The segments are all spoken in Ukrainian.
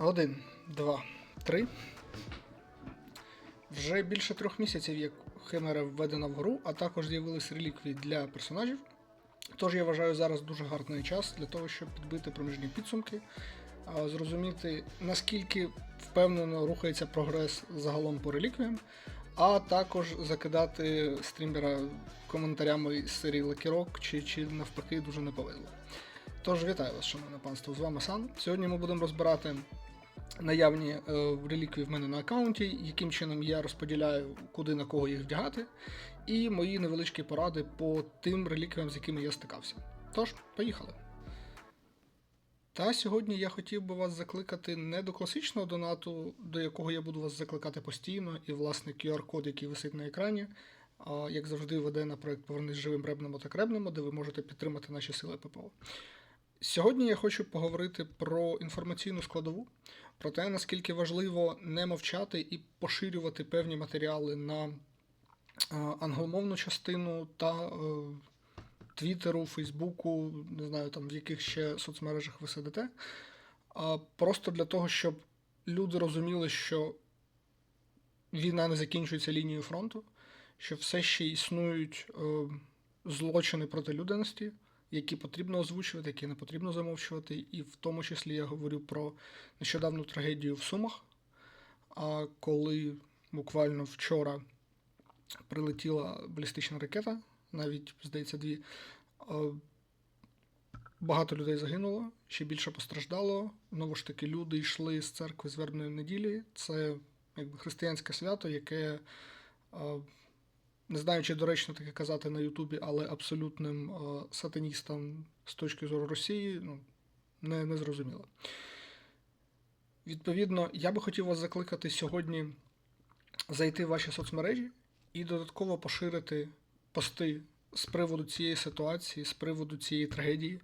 Один, два, три. Вже більше трьох місяців як Химера введена в гру, а також з'явились реліквії для персонажів. Тож я вважаю зараз дуже гарний час для того, щоб підбити проміжні підсумки, зрозуміти, наскільки впевнено рухається прогрес загалом по реліквіям, а також закидати стрімера коментарями з серії Лакірок чи, чи навпаки дуже не повезло. Тож вітаю вас, шановне панство, з вами Сан. Сьогодні ми будемо розбирати наявні е, реліквії в мене на аккаунті, яким чином я розподіляю, куди на кого їх вдягати, і мої невеличкі поради по тим реліквіям, з якими я стикався. Тож, поїхали. Та сьогодні я хотів би вас закликати не до класичного донату, до якого я буду вас закликати постійно, і власне QR-код, який висить на екрані, як завжди, веде на проект Повернись живим ребнемо та кребнемо, де ви можете підтримати наші сили ППО. Сьогодні я хочу поговорити про інформаційну складову, про те, наскільки важливо не мовчати і поширювати певні матеріали на е, англомовну частину та е, Твіттеру, Фейсбуку, не знаю там в яких ще соцмережах ви сидите. Просто для того, щоб люди розуміли, що війна не закінчується лінією фронту, що все ще існують е, злочини проти людяності, які потрібно озвучувати, які не потрібно замовчувати. І в тому числі я говорю про нещодавну трагедію в Сумах, а коли буквально вчора прилетіла балістична ракета, навіть, здається, дві. е, Багато людей загинуло, ще більше постраждало. Знову ж таки, люди йшли з церкви з вербної неділі. Це якби християнське свято, яке е, не знаю, чи доречно таке казати на Ютубі, але абсолютним е, сатаністам з точки зору Росії ну, не, не зрозуміло. Відповідно, я би хотів вас закликати сьогодні зайти в ваші соцмережі і додатково поширити пости з приводу цієї ситуації, з приводу цієї трагедії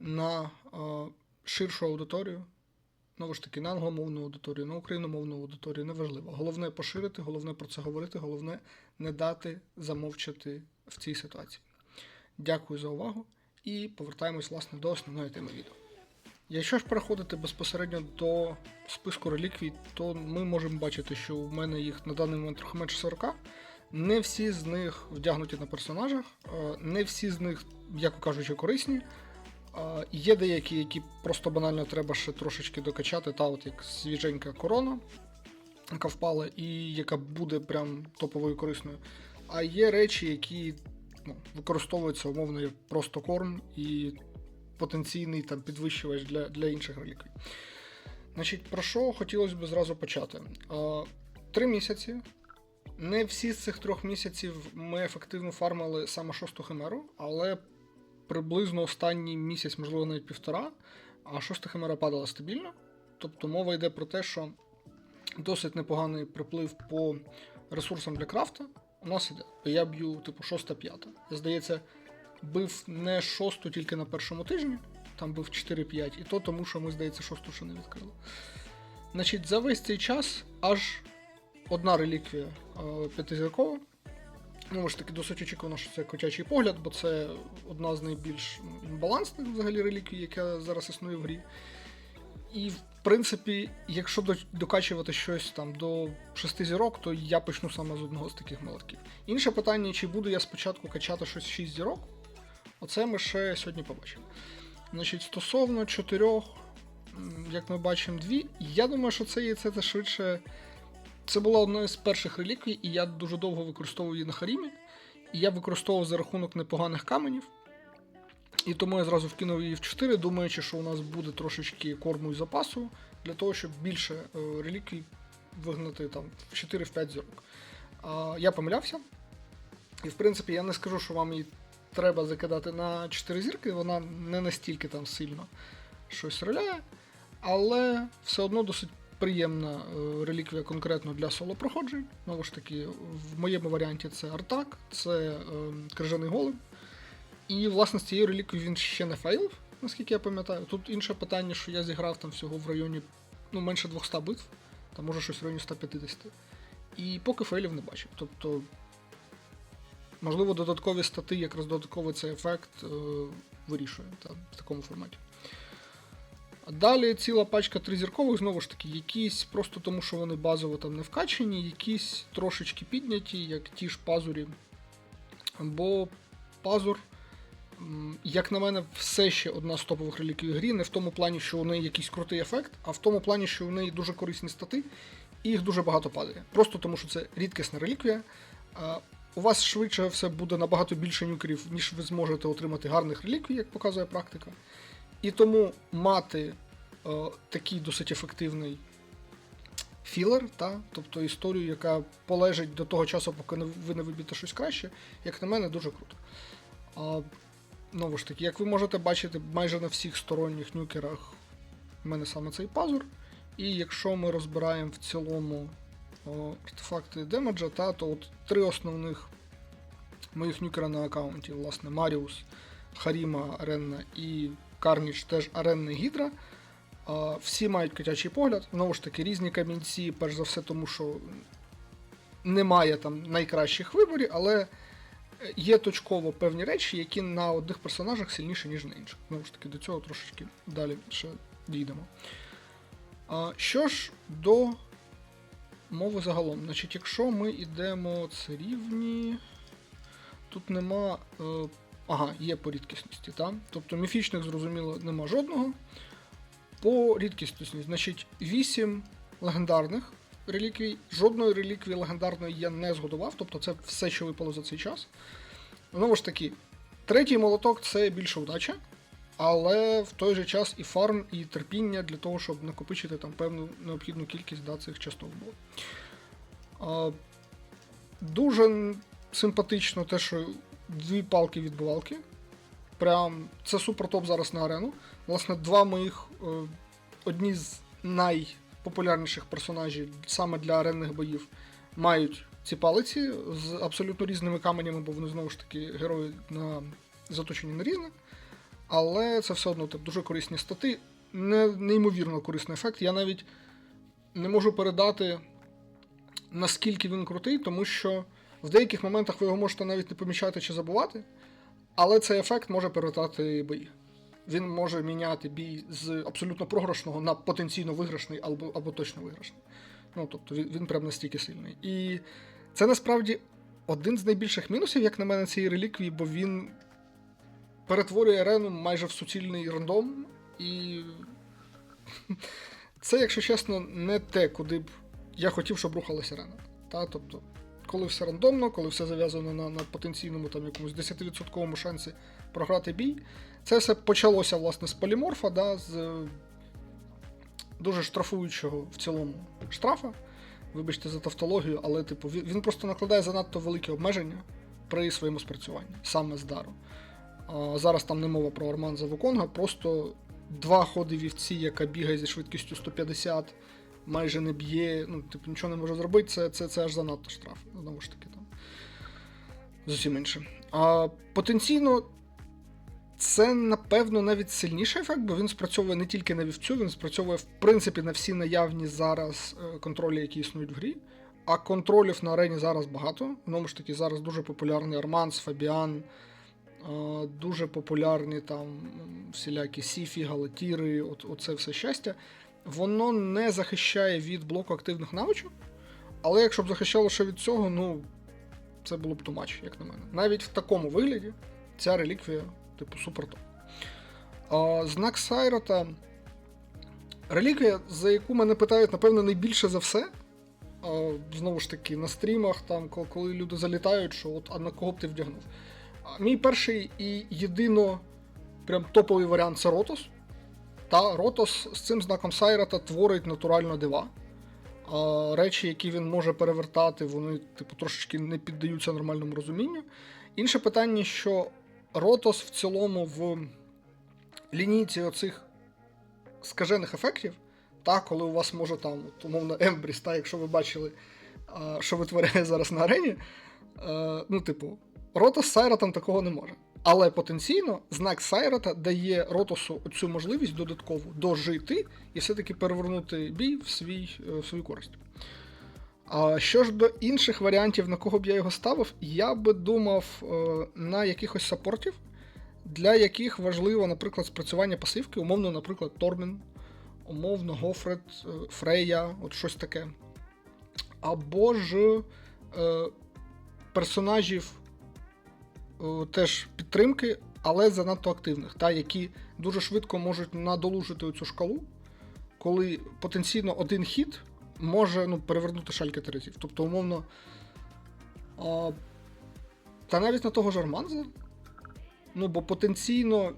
на е, ширшу аудиторію. Знову ж таки, на англомовну аудиторію, на україномовну аудиторію, неважливо. Головне поширити, головне про це говорити, головне не дати замовчати в цій ситуації. Дякую за увагу і повертаємось власне до основної теми відео. Якщо ж переходити безпосередньо до списку реліквій, то ми можемо бачити, що в мене їх на даний момент трохи менше 40. Не всі з них вдягнуті на персонажах, е, не всі з них, м'яко кажучи, корисні. Е, Є деякі, які просто банально треба ще трошечки докачати, та от як свіженька корона, яка впала, і яка буде прям топовою корисною. А є речі, які ну, використовуються умовно як просто корм і потенційний там підвищувач для, для інших реліквій. Значить, про що хотілося б зразу почати? Три місяці. Не всі з цих трьох місяців ми ефективно фармили саме шосту химеру, але приблизно останній місяць, можливо, навіть півтора, а шоста химера падала стабільно. Тобто мова йде про те, що досить непоганий приплив по ресурсам для крафта. У нас іде. Я б'ю, типу, шоста-п'ята. Здається, бив не шосту тільки на першому тижні, там бив 4-5, і то тому, що ми, здається, шосту ще не відкрили. Значить, за весь цей час аж одна реліквія е, п'ятизіркова. Ну, ж таки, досить очікувано, що це котячий погляд, бо це одна з найбільш ну, імбалансних взагалі реліквій, яка зараз існує в грі. І, в принципі, якщо докачувати щось там до шести зірок, то я почну саме з одного з таких молотків. Інше питання, чи буду я спочатку качати щось 6 зірок, оце ми ще сьогодні побачимо. Значить, стосовно чотирьох, як ми бачимо, дві, я думаю, що це яйце це швидше. Це була одна з перших реліквій, і я дуже довго використовував її на Харімі. І я використовував за рахунок непоганих каменів. І тому я зразу вкинув її в 4, думаючи, що у нас буде трошечки корму і запасу для того, щоб більше е, реліквій вигнати там в 4-5 зірок. А, я помилявся. І в принципі я не скажу, що вам її треба закидати на 4 зірки, вона не настільки там сильно щось роляє, але все одно досить приємна е, реліквія конкретно для соло-проходжень. Знову ж таки, в моєму варіанті це Артак, це е, крижаний голем. І, власне, з цією реліквією він ще не фейлив, наскільки я пам'ятаю. Тут інше питання, що я зіграв там всього в районі ну, менше 200 битв, там може щось в районі 150. І поки фейлів не бачив. Тобто, можливо, додаткові стати, якраз додатковий цей ефект е, вирішує та, в такому форматі. Далі ціла пачка тризіркових, знову ж таки, якісь просто тому, що вони базово там не вкачені, якісь трошечки підняті, як ті ж пазурі. Бо пазур, як на мене, все ще одна з топових реліквій грі, не в тому плані, що у неї якийсь крутий ефект, а в тому плані, що у неї дуже корисні стати, і їх дуже багато падає. Просто тому, що це рідкісна реліквія. У вас швидше все буде набагато більше нюкерів, ніж ви зможете отримати гарних реліквій, як показує практика. І тому мати е, такий досить ефективний філер, та? тобто історію, яка полежить до того часу, поки ви не виб'єте щось краще, як на мене, дуже круто. Знову ж таки, як ви можете бачити, майже на всіх сторонніх нюкерах в мене саме цей пазур. І якщо ми розбираємо в цілому артефакти демеджа, та, то от три основних моїх нюкера на аккаунті, власне, Маріус, Харіма Аренна і Карніч теж аренна гідра. А, Всі мають котячий погляд. Знову ж таки, різні камінці, перш за все, тому що немає там найкращих виборів, але є точково певні речі, які на одних персонажах сильніші, ніж на інших. Знову ж таки, до цього трошечки далі ще дійдемо. А, Що ж до мови загалом. Значить, якщо ми йдемо це рівні, тут нема. Е, ага, є по рідкісності, так? Тобто міфічних, зрозуміло, нема жодного. По рідкісності, значить, 8 легендарних реліквій. Жодної реліквії легендарної я не згодував, тобто це все, що випало за цей час. Знову ж таки, третій молоток це більша удача, але в той же час і фарм, і терпіння для того, щоб накопичити там певну необхідну кількість да, цих часток було. А, дуже симпатично те, що дві палки-відбивалки. Прям це супер топ зараз на арену. Власне, два моїх е, одні з найпопулярніших персонажів саме для аренних боїв мають ці палиці з абсолютно різними каменями, бо вони знову ж таки герої на заточені на різне. Але це все одно так, дуже корисні стати. Не, неймовірно корисний ефект. Я навіть не можу передати, наскільки він крутий, тому що в деяких моментах ви його можете навіть не помічати чи забувати, але цей ефект може перевертати бої. Він може міняти бій з абсолютно програшного на потенційно виграшний або, або точно виграшний. Ну, тобто він, він прям настільки сильний. І це насправді один з найбільших мінусів, як на мене, цієї реліквії, бо він перетворює арену майже в суцільний рандом. І це, якщо чесно, не те, куди б я хотів, щоб рухалася арена. Та? Тобто, коли все рандомно, коли все зав'язано на, на потенційному там, якомусь 10% шансі програти бій. Це все почалося власне з поліморфа, да, з е, дуже штрафуючого в цілому штрафа. Вибачте за тавтологію, але типу, він, просто накладає занадто великі обмеження при своєму спрацюванні, саме з дару. А, зараз там не мова про Арманза Вуконга, просто два ходи вівці, яка бігає зі швидкістю 150, майже не б'є, ну, типу, нічого не може зробити, це, це, це аж занадто штраф. Знову ж таки, там. Зовсім інше. А потенційно це, напевно, навіть сильніший ефект, бо він спрацьовує не тільки на вівцю, він спрацьовує, в принципі, на всі наявні зараз е, контролі, які існують в грі. А контролів на арені зараз багато. Знову ж таки, зараз дуже популярний Арманс, Фабіан, е, дуже популярні там всілякі Сіфі, Галатіри, от, оце все щастя. Воно не захищає від блоку активних навичок, але якщо б захищало ще від цього, ну це було б тумач, як на мене. Навіть в такому вигляді ця реліквія, типу, супер Знак Сайрота. Реліквія, за яку мене питають, напевно, найбільше за все. Знову ж таки, на стрімах, там, коли люди залітають, що от, а на кого б ти вдягнув. Мій перший і єдино прям топовий варіант це Ротос. Та Ротос з цим знаком Сайрата творить натурально дива. Речі, які він може перевертати, вони, типу, трошечки не піддаються нормальному розумінню. Інше питання, що Ротос в цілому в лінійці оцих скажених ефектів, та, коли у вас може там, умовно, Ембріс, та, якщо ви бачили, що витворяє зараз на арені, е, ну, типу, Ротос з Сайратом такого не може. Але потенційно знак Сайрата дає Ротосу цю можливість додаткову дожити і все-таки перевернути бій в, свій, е, в свою користь. А що ж до інших варіантів, на кого б я його ставив, я би думав е, на якихось саппортів, для яких важливо, наприклад, спрацювання пасивки, умовно, наприклад, Тормін, умовно, Гофред, е, Фрея, от щось таке. Або ж е, персонажів е, теж підтримки, але занадто активних, та, які дуже швидко можуть надолужити цю шкалу, коли потенційно один хід може ну, перевернути шальки терезів. Тобто, умовно. А, та навіть на того ж Арманза. Ну, бо потенційно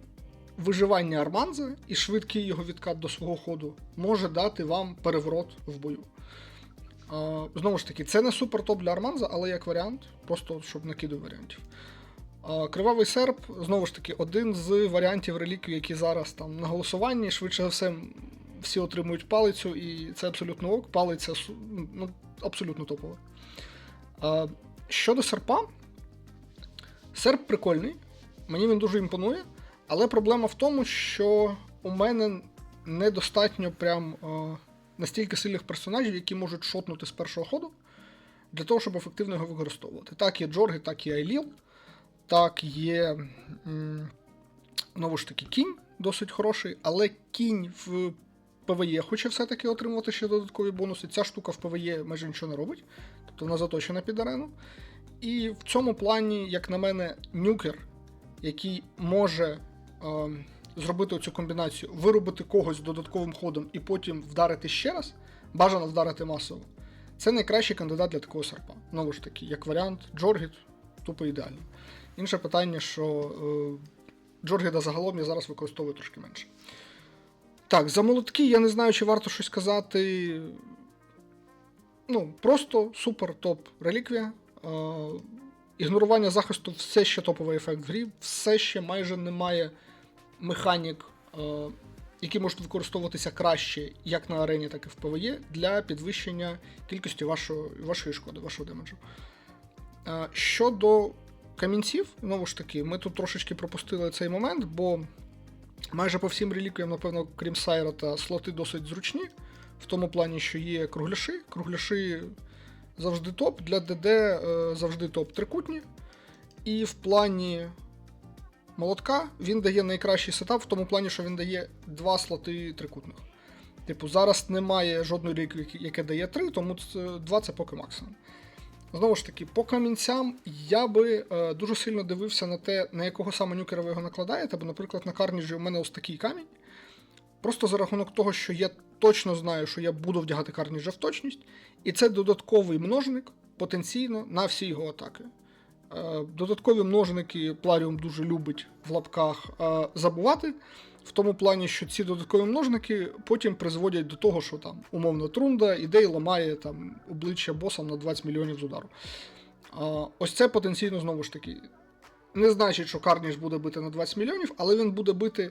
виживання Арманза і швидкий його відкат до свого ходу може дати вам переворот в бою. А, знову ж таки, це не супер топ для Арманза, але як варіант, просто щоб накидаю варіантів. Кривавий серп, знову ж таки, один з варіантів реліквій, які зараз там на голосуванні. Швидше за все, всі отримують палицю, і це абсолютно ок. Палиця ну, абсолютно топова. А, щодо серпа, серп прикольний, мені він дуже імпонує, але проблема в тому, що у мене недостатньо прям е, настільки сильних персонажів, які можуть шотнути з першого ходу, для того, щоб ефективно його використовувати. Так є Джорги, так є Айліл, так є. М, знову ж таки, кінь досить хороший, але кінь в ПВЕ хоче все-таки отримувати ще додаткові бонуси. Ця штука в ПВЕ майже нічого не робить, тобто вона заточена під арену. І в цьому плані, як на мене, нюкер, який може е, зробити цю комбінацію, виробити когось додатковим ходом і потім вдарити ще раз, бажано вдарити масово. Це найкращий кандидат для такого серпа. Знову ж таки, як варіант, Джоргіт тупо ідеально. Інше питання, що е, Джоргіда загалом я зараз використовую трошки менше. Так, за молотки я не знаю, чи варто щось казати. Ну, просто супер топ реліквія. Е, ігнорування захисту все ще топовий ефект в грі, все ще майже немає механік, е, які можуть використовуватися краще як на арені, так і в ПВЕ для підвищення кількості вашого, вашої шкоди, вашого демеджу. Е, щодо камінців, знову ж таки, ми тут трошечки пропустили цей момент, бо майже по всім реліквіям, напевно, крім Сайра та слоти досить зручні. В тому плані, що є кругляши. Кругляши завжди топ. Для ДД е, завжди топ трикутні. І в плані молотка він дає найкращий сетап в тому плані, що він дає два слоти трикутних. Типу, зараз немає жодної реліквії, яке дає три, тому два це поки максимум. Знову ж таки, по камінцям я би е, дуже сильно дивився на те, на якого саме нюкера ви його накладаєте, бо, наприклад, на карніжі у мене ось такий камінь. Просто за рахунок того, що я точно знаю, що я буду вдягати карніжа в точність, і це додатковий множник потенційно на всі його атаки. Е, Додаткові множники Пларіум дуже любить в лапках е, забувати, в тому плані, що ці додаткові множники потім призводять до того, що там умовно трунда іде і ламає там обличчя босам на 20 мільйонів з удару. А, Ось це потенційно знову ж таки. Не значить, що Карніж буде бити на 20 мільйонів, але він буде бити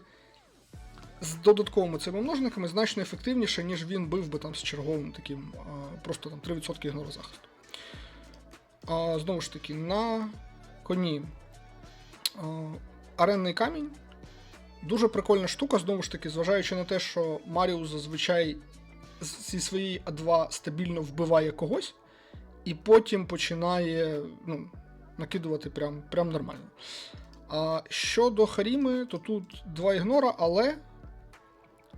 з додатковими цими множниками значно ефективніше, ніж він бив би там з черговим таким а, просто там 3% ігнору захисту. А, Знову ж таки, на коні а, аренний камінь. Дуже прикольна штука, знову ж таки, зважаючи на те, що Маріус зазвичай зі своєї А2 стабільно вбиває когось, і потім починає ну, накидувати прям, прям нормально. А щодо Харіми, то тут два ігнора, але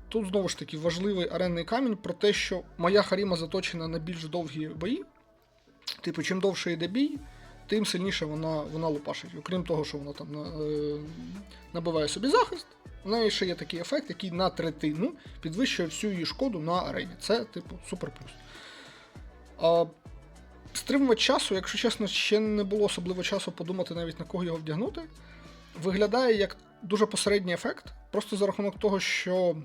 тут знову ж таки важливий аренний камінь про те, що моя Харіма заточена на більш довгі бої. Типу, чим довше йде бій, тим сильніше вона вона лупашить. Окрім того, що вона там е, набиває собі захист, у неї ще є такий ефект, який на третину підвищує всю її шкоду на арені. Це, типу, супер плюс. А, Стримувач часу, якщо чесно, ще не було особливо часу подумати навіть на кого його вдягнути. Виглядає як дуже посередній ефект, просто за рахунок того, що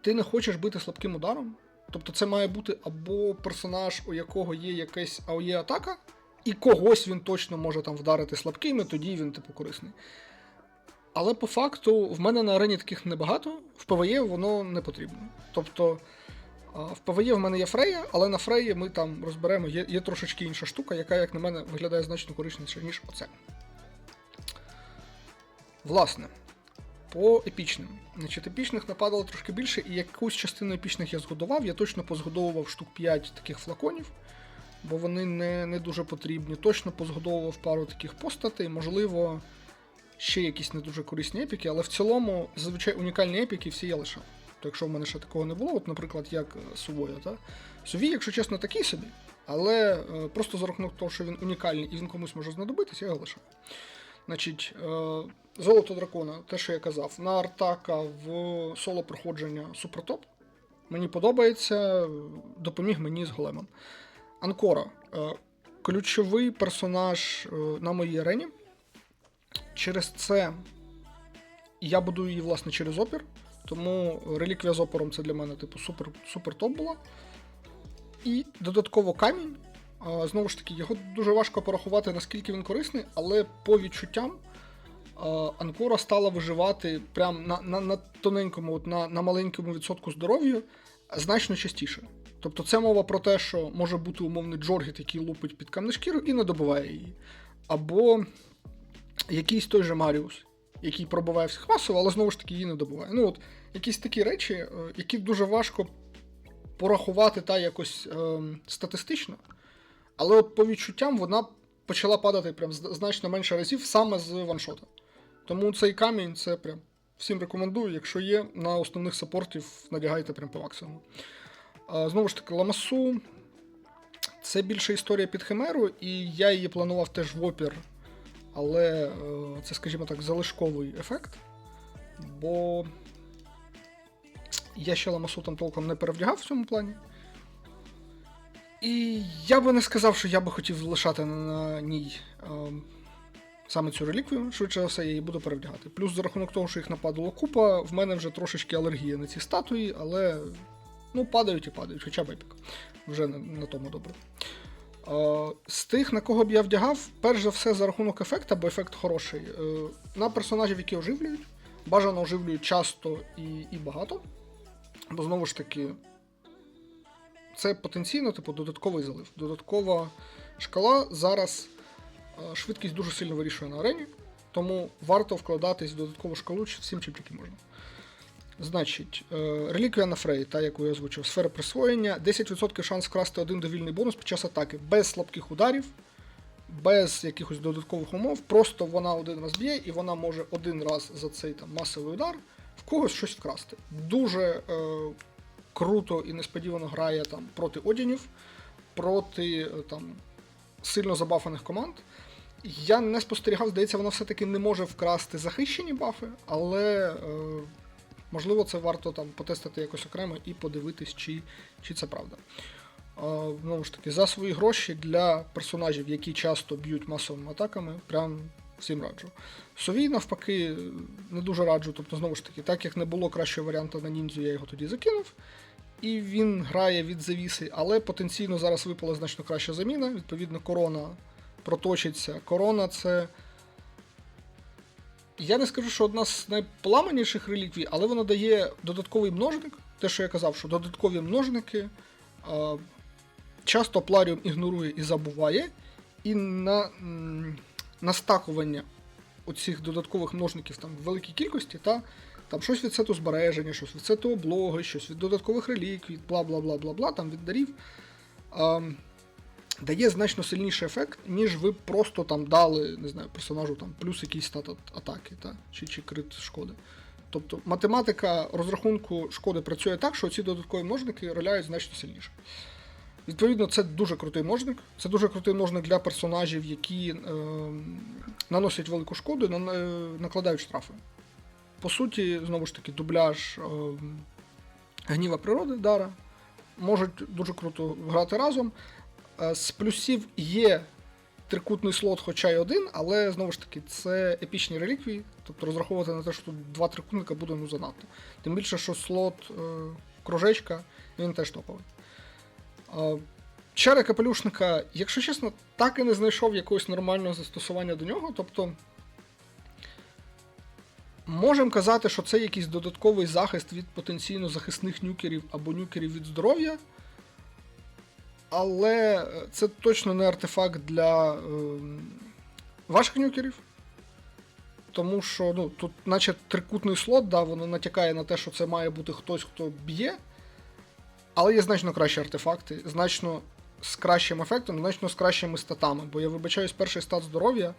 ти не хочеш бити слабким ударом. Тобто це має бути або персонаж, у якого є якась АОЄ атака, і когось він точно може там вдарити слабкими, тоді він типу корисний. Але по факту в мене на арені таких небагато, в ПВЕ воно не потрібно. Тобто в ПВЕ в мене є Фрея, але на Фреї ми там розберемо, є, є трошечки інша штука, яка, як на мене, виглядає значно корисніше, ніж оце. Власне, по епічним. Значить, епічних нападало трошки більше, і якусь частину епічних я згодував. Я точно позгодовував штук 5 таких флаконів, бо вони не, не дуже потрібні. Точно позгодовував пару таких постатей, можливо, ще якісь не дуже корисні епіки, але в цілому зазвичай унікальні епіки всі я лишав. Тобто, якщо в мене ще такого не було, от, наприклад, як е, Сувоя, та? Сувій, якщо чесно, такий собі, але е, просто за рахунок того, що він унікальний і він комусь може знадобитися, я його лишаю. Значить, е, золото дракона, те, що я казав, на Артака в соло проходження супертоп. Мені подобається, допоміг мені з големом. Анкора. Е, ключовий персонаж е, на моїй арені. Через це я будую її, власне, через опір. Тому реліквія з опором це для мене, типу, супер, супер топ була. І додатково камінь. Знову ж таки, його дуже важко порахувати, наскільки він корисний, але по відчуттям Анкора стала виживати прям на, на, на тоненькому, от на, на маленькому відсотку здоров'я значно частіше. Тобто це мова про те, що може бути умовний Джоргіт, який лупить під камнешкіру і не добиває її. Або якийсь той же Маріус, який пробиває всіх масово, але знову ж таки її не добиває. Ну от якісь такі речі, е, які дуже важко порахувати та якось е, статистично. Але от по відчуттям вона почала падати прям зна- значно менше разів саме з ваншота. Тому цей камінь це прям всім рекомендую. Якщо є, на основних саппортів надягайте прям по максимуму. А, знову ж таки, Ламасу. Це більше історія під Химеру, і я її планував теж в опір. Але е, це, скажімо так, залишковий ефект. Бо я ще ламасу там толком не перевдягав в цьому плані. І я би не сказав, що я би хотів лишати на ній е, саме цю реліквію. Швидше за все, я її буду перевдягати. Плюс за рахунок того, що їх нападало купа, в мене вже трошечки алергія на ці статуї, але ну, падають і падають, хоча б епік. Вже на, на тому добре. З тих, на кого б я вдягав, перш за все за рахунок ефекта, бо ефект хороший. Е, на персонажів, які оживлюють, бажано оживлюють часто і, і багато. Бо знову ж таки, це потенційно, типу, додатковий залив. Додаткова шкала зараз швидкість дуже сильно вирішує на арені, тому варто вкладатись в додаткову шкалу всім, чим тільки можна. Значить, е, реліквія на Фрей, та яку я озвучив, сфера присвоєння, 10% шанс вкрасти один довільний бонус під час атаки, без слабких ударів, без якихось додаткових умов. Просто вона один раз б'є, і вона може один раз за цей там масовий удар в когось щось вкрасти. Дуже е, круто і несподівано грає там проти Одінів, проти е, там сильно забафаних команд. Я не спостерігав, здається, вона все-таки не може вкрасти захищені бафи, але е, можливо це варто там потестити якось окремо і подивитись, чи, чи це правда. Е, знову ж таки, за свої гроші для персонажів, які часто б'ють масовими атаками, прям всім раджу. Совій, навпаки, не дуже раджу. Тобто, знову ж таки, так як не було кращого варіанту на ніндзю, я його тоді закинув. І він грає від завіси, але потенційно зараз випала значно краща заміна. Відповідно, корона проточиться. Корона це. Я не скажу, що одна з найполаманіших реліквій, але вона дає додатковий множник. Те, що я казав, що додаткові множники е, часто Пларіум ігнорує і забуває, і на настакування оцих додаткових множників там в великій кількості, та там щось від сету збереження, щось від сету облоги, щось від додаткових реліквій, бла бла бла бла бла, там від дарів. А, дає значно сильніший ефект, ніж ви просто там дали, не знаю, персонажу там плюс якийсь стат атаки, та, чи, чи крит шкоди. Тобто математика розрахунку шкоди працює так, що ці додаткові множники роляють значно сильніше. Відповідно, це дуже крутий множник. Це дуже крутий множник для персонажів, які е, наносять велику шкоду і на- е, накладають штрафи. По суті, знову ж таки, дубляж е, гніва природи Дара можуть дуже круто грати разом. Е, З плюсів є трикутний слот, хоча й один, але знову ж таки, це епічні реліквії, тобто розраховувати на те, що тут два трикутника буде ну занадто. Тим більше, що слот е, кружечка, він теж топовий. Е, Чари капелюшника, якщо чесно, так і не знайшов якогось нормального застосування до нього. Тобто, можемо казати, що це якийсь додатковий захист від потенційно захисних нюкерів або нюкерів від здоров'я. Але це точно не артефакт для е, ваших нюкерів. Тому що ну, тут, наче трикутний слот, да, воно натякає на те, що це має бути хтось, хто б'є. Але є значно кращі артефакти, значно з кращим ефектом, значно з кращими статами. Бо я вибачаюсь, перший стат здоров'я,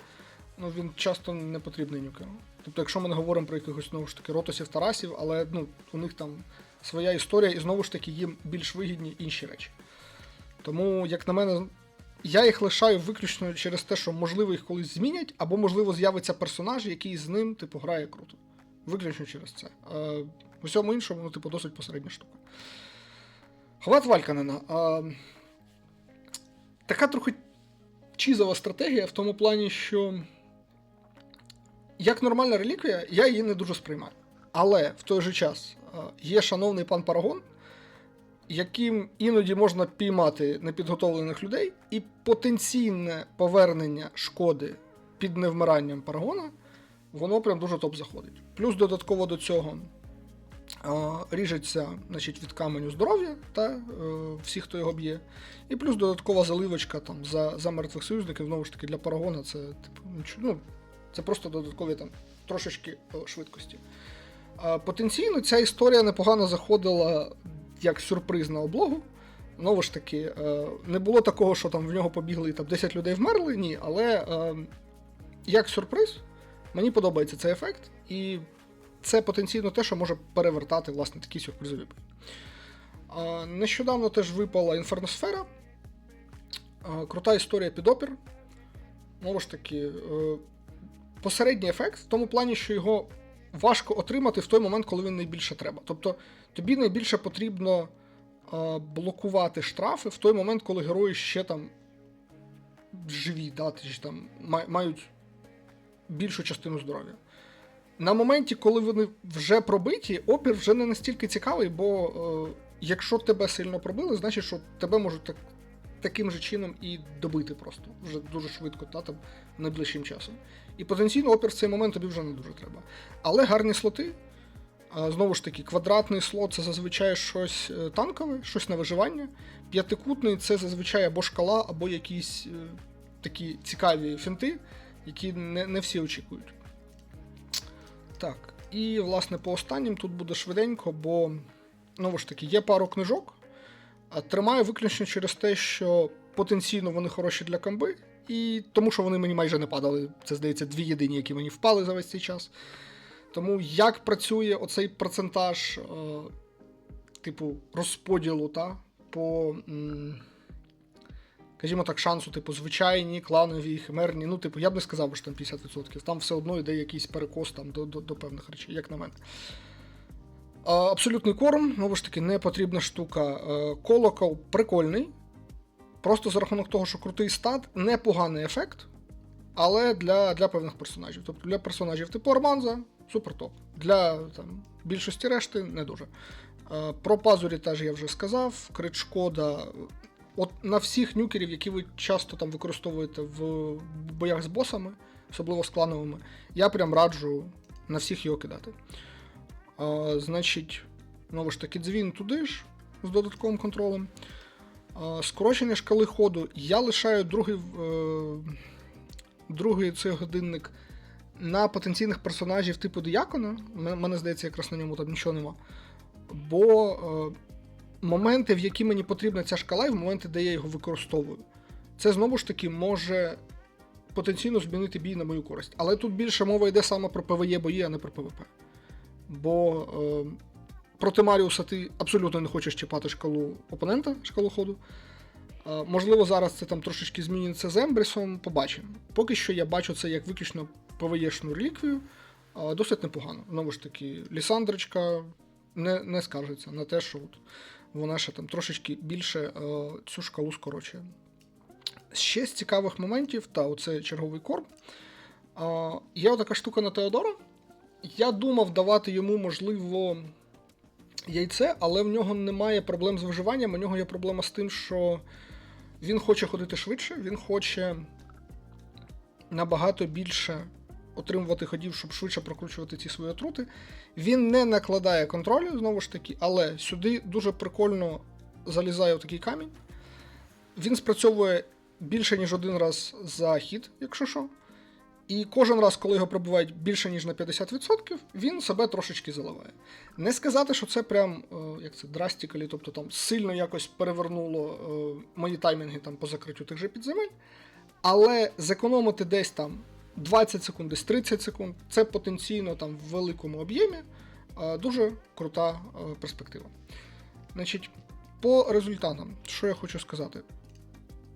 ну він часто не потрібний нюкеру. Тобто, якщо ми не говоримо про якихось знову ж таки ротосів Тарасів, але ну, у них там своя історія, і знову ж таки їм більш вигідні інші речі. Тому, як на мене, я їх лишаю виключно через те, що можливо їх колись змінять, або можливо з'явиться персонаж, який з ним, типу, грає круто. Виключно через це. Е, в усьому іншому, ну, типу, досить посередня штука. Хват Вальканена. Е, така трохи чізова стратегія в тому плані, що як нормальна реліквія, я її не дуже сприймаю. Але в той же час е, є шановний пан Парагон, яким іноді можна піймати непідготовлених людей, і потенційне повернення шкоди під невмиранням Парагона, воно прям дуже топ заходить. Плюс додатково до цього ріжеться значить, від каменю здоров'я та е, всіх, хто його б'є. І плюс додаткова заливочка там, за, за мертвих союзників, знову ж таки, для Парагона це типу, ну, це просто додаткові там трошечки е, швидкості. Потенційно ця історія непогано заходила як сюрприз на облогу. Знову ж таки, е, не було такого, що там в нього побігли там 10 людей вмерли, ні, але е, як сюрприз, мені подобається цей ефект, і це потенційно те, що може перевертати власне такі сюрпризові Нещодавно теж випала інферносфера. Крута історія під опір. Знову ж таки, е, посередній ефект в тому плані, що його важко отримати в той момент, коли він найбільше треба. Тобто тобі найбільше потрібно е, блокувати штрафи в той момент, коли герої ще там живі, да, ж там мають більшу частину здоров'я. На моменті, коли вони вже пробиті, опір вже не настільки цікавий, бо е, якщо тебе сильно пробили, значить, що тебе можуть так, таким же чином і добити просто вже дуже швидко, та там найближчим часом. І потенційно опір в цей момент тобі вже не дуже треба. Але гарні слоти. Знову ж таки, квадратний слот це зазвичай щось е, танкове, щось на виживання. П'ятикутний це зазвичай або шкала, або якісь е, такі цікаві фінти, які не, не всі очікують. Так, і власне по останнім тут буде швиденько, бо знову ж таки є пару книжок. Тримаю виключно через те, що потенційно вони хороші для камби, і тому що вони мені майже не падали. Це, здається, дві єдині, які мені впали за весь цей час. Тому як працює оцей процентаж, е, типу, розподілу, та, по, скажімо так, шансу, типу, звичайні, кланові, химерні. Ну, типу, я б не сказав, що там 50%. Там все одно йде якийсь перекос там, до, до, до певних речей, як на мене. Абсолютний корм, знову ж таки, не потрібна штука. Е, Колокол прикольний. Просто за рахунок того, що крутий стат, непоганий ефект, але для, для певних персонажів. Тобто для персонажів типу Арманза супер топ. Для там, більшості решти не дуже. Е, Про пазурі теж я вже сказав. Крит шкода. От на всіх нюкерів, які ви часто там використовуєте в боях з босами, особливо з клановими, я прям раджу на всіх його кидати. А, значить, знову ж таки, дзвін туди ж з додатковим контролем. А, скорочення шкали ходу. Я лишаю другий, е, другий цей годинник на потенційних персонажів типу Діякона. Мене здається, якраз на ньому там нічого нема. Бо е, моменти, в які мені потрібна ця шкала, і в моменти, де я його використовую, це знову ж таки може потенційно змінити бій на мою користь. Але тут більше мова йде саме про ПВЕ бої, а не про ПВП. Бо е, проти Маріуса ти абсолютно не хочеш чіпати шкалу опонента, шкалу ходу. Е, можливо, зараз це там трошечки зміниться з Ембрісом, побачимо. Поки що я бачу це як виключно ПВЕшну реліквію, е, досить непогано. Знову ж таки, Лісандрочка не, не скаржиться на те, що от вона ще там трошечки більше е, цю шкалу скорочує. Ще з цікавих моментів, та оце черговий корм. Е, є отака штука на Теодора. Я думав давати йому, можливо, яйце, але в нього немає проблем з виживанням. У нього є проблема з тим, що він хоче ходити швидше, він хоче набагато більше отримувати ходів, щоб швидше прокручувати ці свої отрути. Він не накладає контролю, знову ж таки, але сюди дуже прикольно залізає в такий камінь. Він спрацьовує більше, ніж один раз за хід, якщо що. І кожен раз, коли його пробивають більше, ніж на 50%, він себе трошечки заливає. Не сказати, що це прям е, як це, драстікалі, тобто там сильно якось перевернуло е, мої таймінги там, по закриттю тих же підземель. Але зекономити десь там 20 секунд, десь 30 секунд, це потенційно там в великому об'ємі Е, Дуже крута перспектива. Значить, по результатам, що я хочу сказати.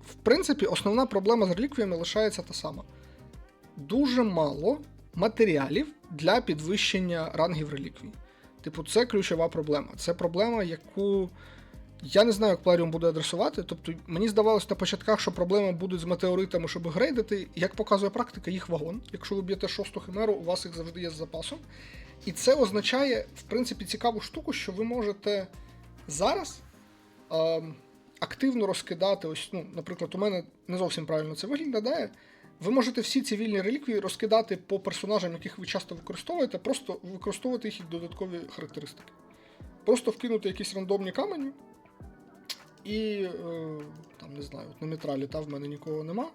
В принципі, основна проблема з реліквіями лишається та сама. Дуже мало матеріалів для підвищення рангів реліквій. Типу, це ключова проблема. Це проблема, яку я не знаю, як Пларіум буде адресувати. Тобто, мені здавалося на початках, що проблеми будуть з метеоритами, щоб грейдити. Як показує практика, їх вагон. Якщо ви б'єте шосту химеру, у вас їх завжди є з запасом. І це означає, в принципі, цікаву штуку, що ви можете зараз е, активно розкидати. Ось, ну, наприклад, у мене не зовсім правильно це виглядає. Ви можете всі ці вільні реліквії розкидати по персонажам, яких ви часто використовуєте, просто використовувати їх як додаткові характеристики. Просто вкинути якісь рандомні камені. І е, там, не знаю, от на метралі та в мене нікого нема.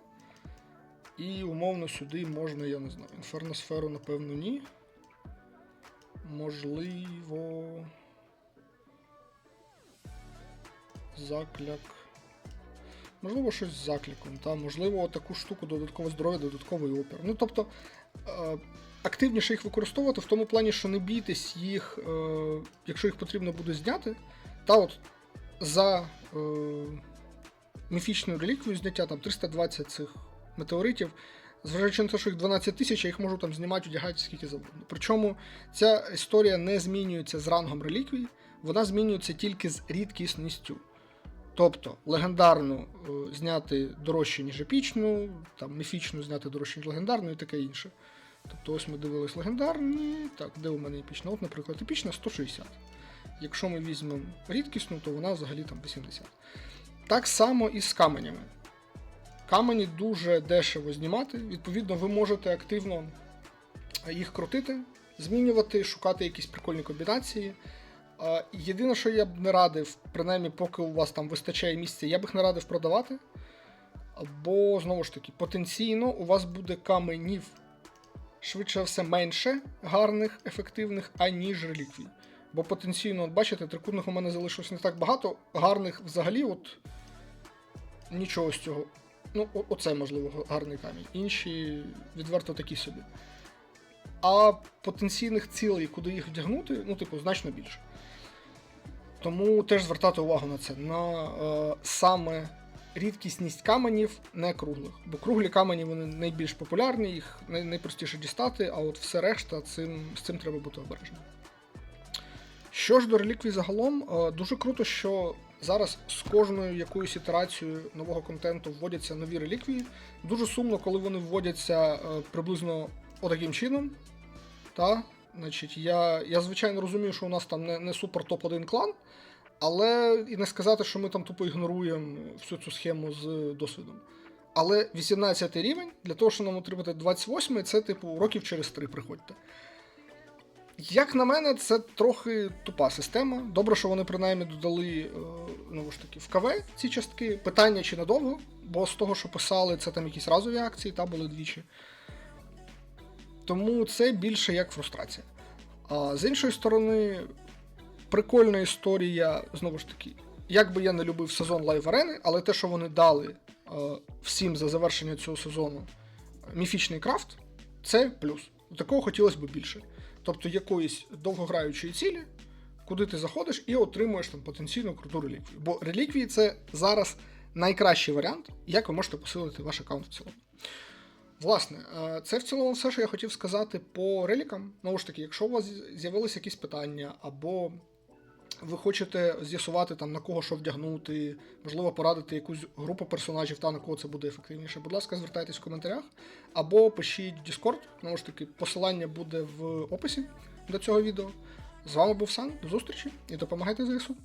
І умовно сюди можна, я не знаю, інферносферу, напевно, ні. Можливо. Закляк. Можливо, щось з закліком, та? можливо, таку штуку додаткове здоров'я, додатковий опір. Ну, тобто, е, активніше їх використовувати в тому плані, що не бійтесь їх, е, якщо їх потрібно буде зняти. Та от за е, міфічну реліквію зняття там 320 цих метеоритів. Зважаючи на те, що їх 12 тисяч, я їх можу там знімати, одягати скільки завгодно. Причому ця історія не змінюється з рангом реліквій, вона змінюється тільки з рідкісністю. Тобто легендарну е, зняти дорожче, ніж епічну, там міфічну зняти дорожче, ніж легендарну і таке інше. Тобто ось ми дивились легендарні. Так, де у мене епічна? От, наприклад, епічна 160. Якщо ми візьмемо рідкісну, то вона взагалі там 80. Так само і з каменями. Камені дуже дешево знімати, відповідно, ви можете активно їх крутити, змінювати, шукати якісь прикольні комбінації. Єдине, що я б не радив, принаймні, поки у вас там вистачає місця, я б їх не радив продавати. Бо, знову ж таки, потенційно у вас буде каменів швидше все менше гарних, ефективних, аніж реліквій. Бо потенційно, от бачите, трикутних у мене залишилось не так багато, гарних взагалі, от нічого з цього. Ну, оце, можливо, гарний камінь. Інші відверто такі собі. А потенційних цілей, куди їх вдягнути, ну, типу, значно більше. Тому теж звертати увагу на це. На е, саме рідкісність каменів не круглих. Бо круглі камені вони найбільш популярні, їх най- найпростіше дістати, а от все решта цим, з цим треба бути обережним. Що ж до реліквій загалом, е, дуже круто, що зараз з кожною якоюсь ітерацією нового контенту вводяться нові реліквії. Дуже сумно, коли вони вводяться е, приблизно отаким чином. Та? Значить, я, я звичайно розумію, що у нас там не, не супер топ-1 клан, але і не сказати, що ми там тупо ігноруємо всю цю схему з досвідом. Але 18 рівень, для того, щоб нам отримати 28 це, типу, років через 3 приходьте. Як на мене, це трохи тупа система. Добре, що вони принаймні додали ну, ж таки, в КВ ці частки. Питання чи надовго, бо з того, що писали, це там якісь разові акції, та були двічі. Тому це більше як фрустрація. А з іншої сторони, прикольна історія, знову ж таки, як би я не любив сезон лайв арени, але те, що вони дали е, всім за завершення цього сезону міфічний крафт, це плюс. Такого хотілося б більше. Тобто якоїсь довгограючої цілі, куди ти заходиш і отримуєш там потенційно круту реліквію. Бо реліквії це зараз найкращий варіант, як ви можете посилити ваш аккаунт в цілому. Власне, е, це в цілому все, що я хотів сказати по релікам. Знову ж таки, якщо у вас з'явилися якісь питання, або ви хочете з'ясувати там на кого що вдягнути, можливо, порадити якусь групу персонажів та на кого це буде ефективніше, будь ласка, звертайтесь в коментарях, або пишіть в Discord. Знову ж таки, посилання буде в описі до цього відео. З вами був Сан, до зустрічі і допомагайте ЗСУ.